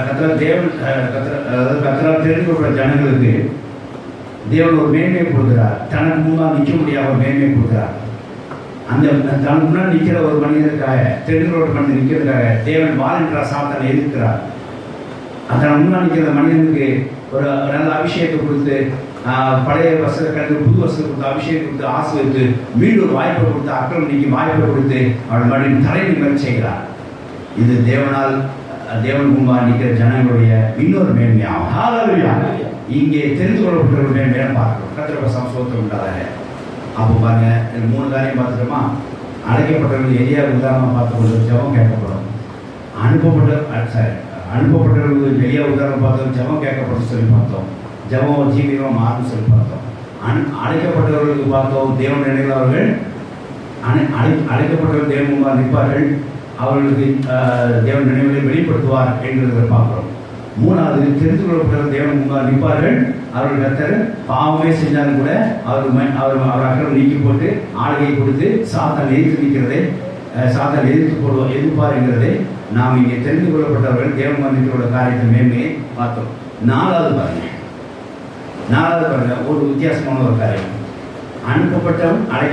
கத்திர தேவன் அஹ், கத்திர அதாவது கத்திரால் தெரிந்து கொள்கிற ஜனங்களுக்கு தேவன் ஒரு மேன்மையை கொடுக்குறார். தனக்கு முன்னால் நிற்க முடியாத ஒரு மேன்மையை கொடுக்கிறார். அந்த தனக்கு முன்னால் நிற்கிற ஒரு மனிதனுக்காக தெரிந்து ஒரு மனிதன் நிற்கிறதுக்காக தேவன் வாழ்கின்ற சாத்தனை எதிர்க்கிறார். அதன் முன்னால் நிற்கிற மனிதனுக்கு ஒரு நல்ல அபிஷேகத்தை கொடுத்து ஆஹ், பழைய வசதி கலந்து புது வசதி கொடுத்து அபிஷேகம் கொடுத்து ஆசிரியத்து மீண்டும் வாய்ப்பை கொடுத்து அக்ரம் நீக்கி வாய்ப்பை கொடுத்து அவள் மறுபடியும் தலை நிமிடம் செய்கிறார் இது தேவனால் தேவன் நிற்கிற ஜனங்களுடைய இன்னொரு மேன்மையாகும். ஹalleluya. இங்கே தெரிந்து கொள்ளப்பட்ட ஒரு மேன்மையை பார்க்கிறோம் கத்திர சமசோத்தம் உண்டாதாக அப்போ பாருங்க மூணு காரியம் பார்த்துட்டோமா? அழைக்கப்பட்டவர்கள் எரியா உதாரணமாக பார்த்து கொண்டு ஜெபம் கேட்கப்படும். அனுப்பப்பட்ட அஹ், sorry, அனுப்பப்பட்டவர்கள் எளிய உதாரணம் பார்த்தோம் ஜெபம் கேட்கப்படும் சொல்லி பார்த்தோம். ஜெபம் ஜீவியம் மாறும் சொல்லி பார்த்தோம். அன் அழைக்கப்பட்டவர்களுக்கு பார்த்தோம் தேவன் நினைவில் அவர்கள் அனை அழை அழைக்கப்பட்டவர் தேவன் நிற்பார்கள். அவர்களுக்கு தேவன் நினைவுகளை வெளிப்படுத்துவார் என்று பார்க்கிறோம். மூணாவது தெரிந்து கொள்ளப்பட்ட தேவன் முன்னால் நிற்பார்கள். அவர்கள் கத்தர் பாவமே செஞ்சாலும் கூட அவர் ம- அவர் அவர் அக்கறம் நீக்கி போட்டு ஆளுகையை கொடுத்து சாத்தான் எதிர்த்து நிற்கிறதை அஹ், சாத்தான் எதிர்த்து போடுவோம் எதிர்ப்பாருங்கிறதை நாம் இங்கே தெரிந்து கொள்ளப்பட்டவர்கள் தேவன் மந்திரத்தோட காரியத்தை மேன்மையை பார்த்தோம். நாலாவது பாருங்க. நாலாவது பாருங்க ஒரு வித்தியாசமான ஒரு காரியம். அனுப்பப்பட்டவன் அழைக்க